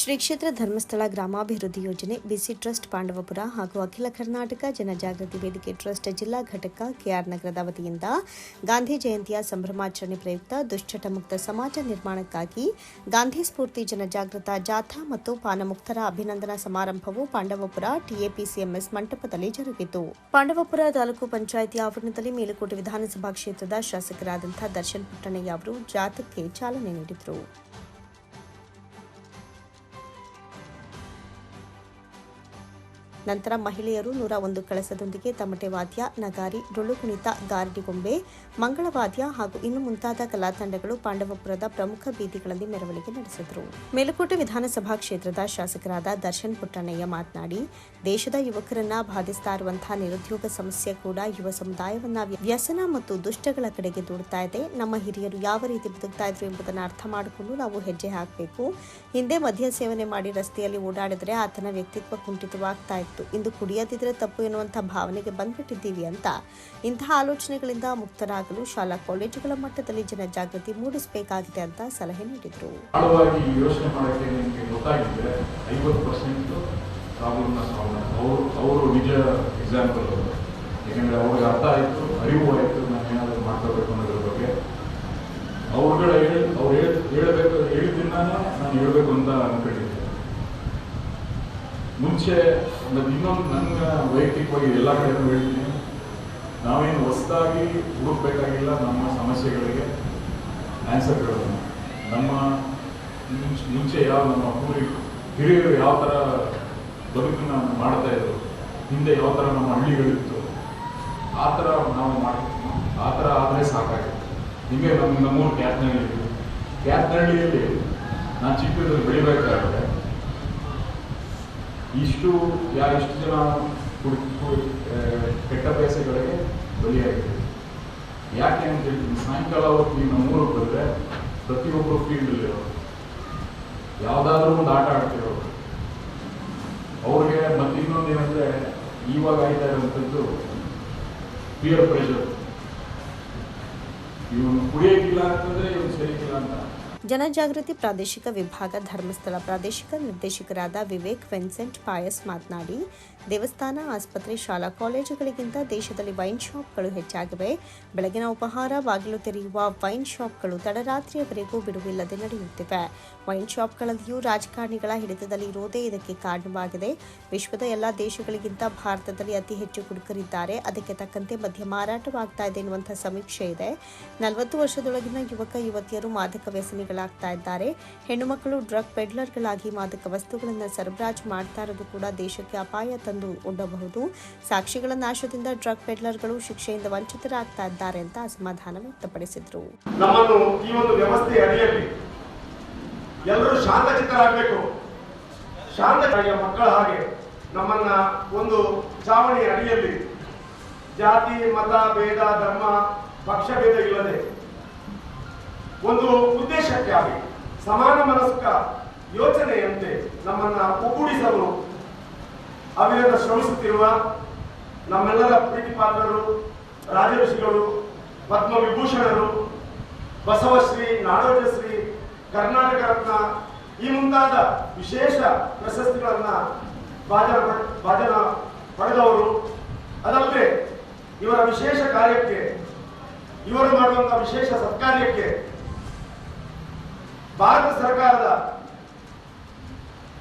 ಶ್ರೀ ಕ್ಷೇತ್ರ ಧರ್ಮಸ್ಥಳ ಗ್ರಾಮಾಭಿವೃದ್ಧಿ ಯೋಜನೆ ಬಿಸಿ ಟ್ರಸ್ಟ್ ಪಾಂಡವಪುರ ಹಾಗೂ ಅಖಿಲ ಕರ್ನಾಟಕ ಜನಜಾಗೃತಿ ವೇದಿಕೆ ಟ್ರಸ್ಟ್ ಜಿಲ್ಲಾ ಘಟಕ ಕೆಆರ್ ನಗರದ ವತಿಯಿಂದ ಗಾಂಧಿ ಜಯಂತಿಯ ಸಂಭ್ರಮಾಚರಣೆ ಪ್ರಯುಕ್ತ ದುಶ್ಚಟ ಮುಕ್ತ ಸಮಾಜ ನಿರ್ಮಾಣಕ್ಕಾಗಿ ಗಾಂಧಿ ಸ್ಫೂರ್ತಿ ಜನಜಾಗೃತ ಜಾಥಾ ಮತ್ತು ಪಾನಮುಕ್ತರ ಅಭಿನಂದನಾ ಸಮಾರಂಭವು ಪಾಂಡವಪುರ ಟಿಎಪಿಸಿಎಂಎಸ್ ಮಂಟಪದಲ್ಲಿ ಜರುಗಿತು. ಪಾಂಡವಪುರ ತಾಲೂಕು ಪಂಚಾಯಿತಿ ಆವರಣದಲ್ಲಿ ಮೇಲುಕೋಟೆ ವಿಧಾನಸಭಾ ಕ್ಷೇತ್ರದ ಶಾಸಕರಾದಂಥ ದರ್ಶನ್ ಪುಟ್ಟಣಯ್ಯ ಅವರು ಜಾಥಾಕ್ಕೆ ಚಾಲನೆ ನೀಡಿದರು. ನಂತರ ಮಹಿಳೆಯರು ನೂರ ಒಂದು ಕಳಸದೊಂದಿಗೆ ತಮಟೆ ವಾದ್ಯ, ನಗಾರಿ, ಡೊಳ್ಳು ಕುಣಿತ ಗಾರಡಿಗೊಂಬೆ ಮಂಗಳವಾದ್ಯ ಹಾಗೂ ಇನ್ನು ಮುಂತಾದ ಕಲಾ ತಂಡಗಳು ಪಾಂಡವಪುರದ ಪ್ರಮುಖ ಬೀದಿಗಳಲ್ಲಿ ಮೆರವಣಿಗೆ ನಡೆಸಿದರು. ಮೇಲುಕೋಟೆ ವಿಧಾನಸಭಾ ಕ್ಷೇತ್ರದ ಶಾಸಕರಾದ ದರ್ಶನ್ ಪುಟ್ಟಣ್ಣಯ್ಯ ಮಾತನಾಡಿ, ದೇಶದ ಯುವಕರನ್ನ ಬಾಧಿಸ್ತಾ ಇರುವಂತಹ ನಿರುದ್ಯೋಗ ಸಮಸ್ಯೆ ಕೂಡ ಯುವ ಸಮುದಾಯವನ್ನ ವ್ಯಸನ ಮತ್ತು ದುಷ್ಟಗಳ ಕಡೆಗೆ ದೂಡ್ತಾ ಇದೆ. ನಮ್ಮ ಹಿರಿಯರು ಯಾವ ರೀತಿ ಬದುಕ್ತಾ ಇದ್ರು ಎಂಬುದನ್ನು ಅರ್ಥ ಮಾಡಿಕೊಂಡು ನಾವು ಹೆಜ್ಜೆ ಹಾಕಬೇಕು. ಹಿಂದೆ ಮದ್ಯ ಸೇವನೆ ಮಾಡಿ ರಸ್ತೆಯಲ್ಲಿ ಓಡಾಡಿದ್ರೆ ಆತನ ವ್ಯಕ್ತಿತ್ವ ಕುಂಠಿತವಾಗ್ತಾ ಇತ್ತು. ಇಂದು ಕುಡಿಯದಿದ್ರೆ ತಪ್ಪು ಎನ್ನುವಂಥ ಭಾವನೆಗೆ ಬಂದ್ಬಿಟ್ಟಿದ್ದೀವಿ ಅಂತ ಇಂತಹ ಆಲೋಚನೆಗಳಿಂದ ಮುಕ್ತರಾಗಲು ಶಾಲಾ ಕಾಲೇಜುಗಳ ಮಟ್ಟದಲ್ಲಿ ಜನಜಾಗೃತಿ ಮೂಡಿಸಬೇಕಾಗಿದೆ ಅಂತ ಸಲಹೆ ನೀಡಿದರು. ಯಾಕೆಂದರೆ ಅವ್ರಿಗೆ ಅರ್ಥ ಆಯಿತು, ಅರಿವು ಆಯಿತು ನಾನು ಏನಾದರೂ ಮಾಡ್ಕೋಬೇಕು ಅನ್ನೋದ್ರ ಬಗ್ಗೆ. ಅವ್ರುಗಳ ಹೇಳಿ ಅವ್ರು ಹೇಳ ಹೇಳಬೇಕು ಹೇಳಿದ್ದನ್ನ ನಾನು ಹೇಳಬೇಕು ಅಂತ ಅನ್ಕೊಂಡಿದ್ದೆ. ಮುಂಚೆ ಒಂದು ಇನ್ನೊಂದು ನನ್ನ ವೈಯಕ್ತಿಕವಾಗಿ ಎಲ್ಲ ಕಡೆಯೂ ಹೇಳ್ತೀನಿ. ನಾವೇನು ಹೊಸದಾಗಿ ಹುಡುಕ್ಬೇಕಾಗಿಲ್ಲ ನಮ್ಮ ಸಮಸ್ಯೆಗಳಿಗೆ ಆನ್ಸರ್ ಆನ್ಸರ್ಗಳನ್ನು ನಮ್ಮ ಮುಂಚೆ ಯಾವ ನಮ್ಮ ಪೂರಿ ಹಿರಿಯರು ಯಾವ ಥರ ಬದುಕನ್ನ ಮಾಡ್ತಾ ಇದ್ರು, ಹಿಂದೆ ಯಾವ ಥರ ನಮ್ಮ ಹಳ್ಳಿಗಳಿತ್ತು, ಆ ಥರ ನಾವು ಮಾಡ್ತೀವಿ ಆ ಥರ ಆದರೆ ಸಾಕಾಗುತ್ತೆ. ಹಿಂಗೆ ನಮ್ಮ ನಮ್ಮೂರು ಕ್ಯಾತ್ನಹಳ್ಳಿ ಕ್ಯಾತ್ನಹಳ್ಳಿಯಲ್ಲಿ ನಾನು ಚಿಕ್ಕದಲ್ಲಿ ಬೆಳಿಬೇಕಾದ್ರೆ ಇಷ್ಟು, ಯಾ, ಇಷ್ಟು ಜನ ಕೆಟ್ಟ ಅಭ್ಯಾಸಗಳಿಗೆ ಬಲಿಯಾಗಿದೆ ಯಾಕೆ ಅಂತ ಹೇಳ್ತೀನಿ, ಸಾಯಂಕಾಲ ಹೊತ್ತು ನೀವು ನಮ್ಮೂರಿಗೆ ಬಂದರೆ ಪ್ರತಿಯೊಬ್ಬರು ಫೀಲ್ಡಲ್ಲಿ ಯಾವುದಾದ್ರೂ ಒಂದು ಆಟ ಆಡ್ತಿರೋ ಅವ್ರಿಗೆ ಮತ್ತೆ ಇನ್ನೊಂದು ಏನಂದ್ರೆ, ಇವಾಗ ಆಯ್ತಾ ಇರುವಂಥದ್ದು ಪಿಯರ್ ಪ್ರೆಷರ್ ಇವನು ಕುಡಿಯೋಕ್ಕಿಲ್ಲ ಅಂತಂದ್ರೆ ಇವನು ಸರಿಯಿಲ್ಲ ಅಂತ. ಜನಜಾಗೃತಿ ಪ್ರಾದೇಶಿಕ ವಿಭಾಗ, ಧರ್ಮಸ್ಥಳ ಪ್ರಾದೇಶಿಕ ನಿರ್ದೇಶಕರಾದ ವಿವೇಕ್, ವಿನ್ಸೆಂಟ್ ಪಾಯಸ್ ಮಾತನಾಡಿ, ದೇವಸ್ಥಾನ, ಆಸ್ಪತ್ರೆ, ಶಾಲಾ ಕಾಲೇಜುಗಳಿಗಿಂತ ದೇಶದಲ್ಲಿ ವೈನ್ ಶಾಪ್ಗಳು ಹೆಚ್ಚಾಗಿವೆ. ಬೆಳಗಿನ ಉಪಹಾರ, ಬಾಗಿಲು ತೆರೆಯುವ ವೈನ್ ಶಾಪ್ಗಳು ತಡರಾತ್ರಿಯವರೆಗೂ ಬಿಡುವಿಲ್ಲದೆ ನಡೆಯುತ್ತಿವೆ. ವೈನ್ ಶಾಪ್ಗಳಲ್ಲಿಯೂ ರಾಜಕಾರಣಿಗಳ ಹಿಡಿತದಲ್ಲಿ ಇರುವುದೇ ಇದಕ್ಕೆ ಕಾರಣವಾಗಿದೆ. ವಿಶ್ವದ ಎಲ್ಲ ದೇಶಗಳಿಗಿಂತ ಭಾರತದಲ್ಲಿ ಅತಿ ಹೆಚ್ಚು ಕುಡುಕರಿದ್ದಾರೆ. ಅದಕ್ಕೆ ತಕ್ಕಂತೆ ಮದ್ಯ ಮಾರಾಟವಾಗ್ತಾ ಇದೆ ಎನ್ನುವಂತಹ ಸಮೀಕ್ಷೆ ಇದೆ. ನಲವತ್ತು ವರ್ಷದೊಳಗಿನ ಯುವಕ, ಯುವತಿಯರು ಮಾದಕ ವ್ಯಸನಿಗಳಾಗ್ತಾ ಇದ್ದಾರೆ. ಹೆಣ್ಣು ಮಕ್ಕಳು ಡ್ರಗ್ ಪೆಡ್ಲರ್ಗಳಾಗಿ ಮಾದಕ ವಸ್ತುಗಳನ್ನು ಸರಬರಾಜು ಮಾಡ್ತಾ ಇರೋದು ಕೂಡ ದೇಶಕ್ಕೆ ಅಪಾಯ ತಂದು ಒಡ್ಡಬಹುದು ಸಾಕ್ಷಿಗಳ ನಾಶದಿಂದ ಡ್ರಗ್ ಪೆಡ್ಲರ್ಗಳು ಶಿಕ್ಷೆಯಿಂದ ವಂಚಿತರಾಗ್ತಾ ಇದ್ದಾರೆ ಅಂತ ಅಸಮಾಧಾನ ವ್ಯಕ್ತಪಡಿಸಿದರು. ಎಲ್ಲರೂ ಶಾಂತಚಿತ್ತರಾಗಬೇಕು. ಮಕ್ಕಳ ಹಾಗೆ ನಮ್ಮನ್ನ ಒಂದು ಚಾವಣಿ ಅಡಿಯಲ್ಲಿ ಜಾತಿ, ಮತ, ಭೇದ, ಧರ್ಮ, ಪಕ್ಷ, ಭೇದ ಇಲ್ಲದೆ ಒಂದು ಉದ್ದೇಶಕ್ಕಾಗಿ ಸಮಾನ ಮನಸ್ಕ ಯೋಚನೆಯಂತೆ ನಮ್ಮನ್ನ ಒಗ್ಗೂಡಿಸಲು ಅವಿರತ ಶ್ರಮಿಸುತ್ತಿರುವ ನಮ್ಮೆಲ್ಲರ ಪ್ರೀತಿಪಾತ್ರರು ರಾಜಋಷಿಗಳು ಪದ್ಮ ವಿಭೂಷಣರು ಬಸವಶ್ರೀ, ನಾಡೋಜಶ್ರೀ, ಕರ್ನಾಟಕ ರತ್ನ, ಈ ಮುಂತಾದ ವಿಶೇಷ ಪ್ರಶಸ್ತಿಗಳನ್ನ ಭಾಜನ ಭಾಜನ ಪಡೆದವರು. ಅದಲ್ಲದೆ ಇವರ ವಿಶೇಷ ಕಾರ್ಯಕ್ಕೆ, ಇವರು ಮಾಡುವಂತಹ ವಿಶೇಷ ಸತ್ಕಾರ್ಯಕ್ಕೆ ಭಾರತ ಸರ್ಕಾರದ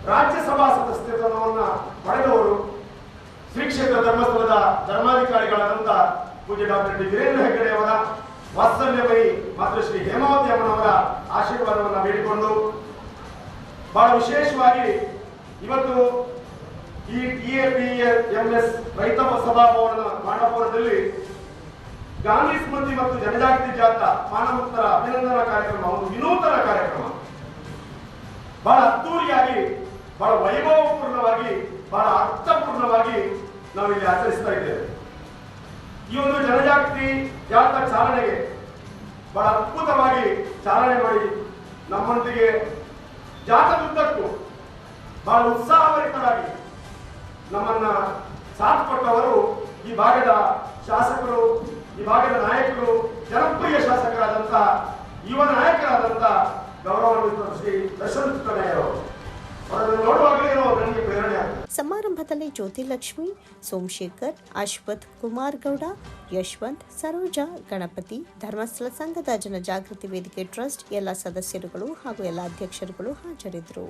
ರಾಜ್ಯಸಭಾ ಸದಸ್ಯತ್ವವನ್ನು ಪಡೆದವರು ಶ್ರೀ ಕ್ಷೇತ್ರ ಧರ್ಮಸ್ಥಳದ ಧರ್ಮಾಧಿಕಾರಿಗಳಾದಂಥ ಪೂಜ್ಯ ಡಾಕ್ಟರ್ ಡಿ. ವೀರೇಂದ್ರ ಹೆಗ್ಗಡೆ ಅವರ ವಾತ್ಸಲ್ಯಮಯಿ ಮಾತೃ ಶ್ರೀ ಹೇಮಾವತಿ ಅಮ್ಮನವರ ಆಶೀರ್ವಾದವನ್ನು ಬೇಡಿಕೊಂಡು ಬಹಳ ವಿಶೇಷವಾಗಿ ಇವತ್ತು ಈ T A P M S ರೈತ ಸಭಾಭವನ ಮಾಂಡಪುರದಲ್ಲಿ ಗಾಂಧಿ ಸ್ಮೃತಿ ಮತ್ತು ಜನಜಾಗೃತಿ ಜಾಥಾ ಮಾನವತ್ತರ ಅಭಿನಂದನಾ ಕಾರ್ಯಕ್ರಮ, ಒಂದು ವಿನೂತನ ಕಾರ್ಯಕ್ರಮ. ಬಹಳ ಅದ್ದೂರಿಯಾಗಿ ಬಹಳ ವೈಭವಪೂರ್ಣವಾಗಿ, ಬಹಳ ಅರ್ಥಪೂರ್ಣವಾಗಿ ನಾವಿಲ್ಲಿ ಆಚರಿಸ್ತಾ ಇದ್ದೇವೆ. ಈ ಒಂದು ಜನಜಾಗೃತಿ ಜಾಥಾ ಚಾಲನೆಗೆ ಬಹಳ ಅದ್ಭುತವಾಗಿ ಚಾಲನೆ ಮಾಡಿ ನಮ್ಮೊಂದಿಗೆ ಜಾಥಾದುದ್ದಕ್ಕೂ ಬಹಳ ಉತ್ಸಾಹಭರಿತರಾಗಿ ನಮ್ಮನ್ನ ಸಾಥ್ ಕೊಟ್ಟವರು ಈ ಭಾಗದ ಶಾಸಕರು ಈ ಭಾಗದ ನಾಯಕರು ಜನಪ್ರಿಯ ಶಾಸಕರಾದಂತಹ ಯುವ ನಾಯಕರಾದಂತಹ ಗೌರವಾನ್ವಿತ ಶ್ರೀ ದರ್ಶನ್ ಅವರು. ಸಮಾರಂಭದಲ್ಲಿ ಜ್ಯೋತಿಲಕ್ಷ್ಮಿ, ಸೋಮಶೇಖರ್, ಅಶ್ವಥ್ ಕುಮಾರ್ ಗೌಡ, ಯಶವಂತ್, ಸರೋಜಾ, ಗಣಪತಿ, ಧರ್ಮಸ್ಥಳ ಸಂಘದ ಜನಜಾಗೃತಿ ವೇದಿಕೆ ಟ್ರಸ್ಟ್ ಎಲ್ಲ ಸದಸ್ಯರುಗಳು ಹಾಗೂ ಎಲ್ಲ ಅಧ್ಯಕ್ಷರುಗಳು ಹಾಜರಿದ್ದರು.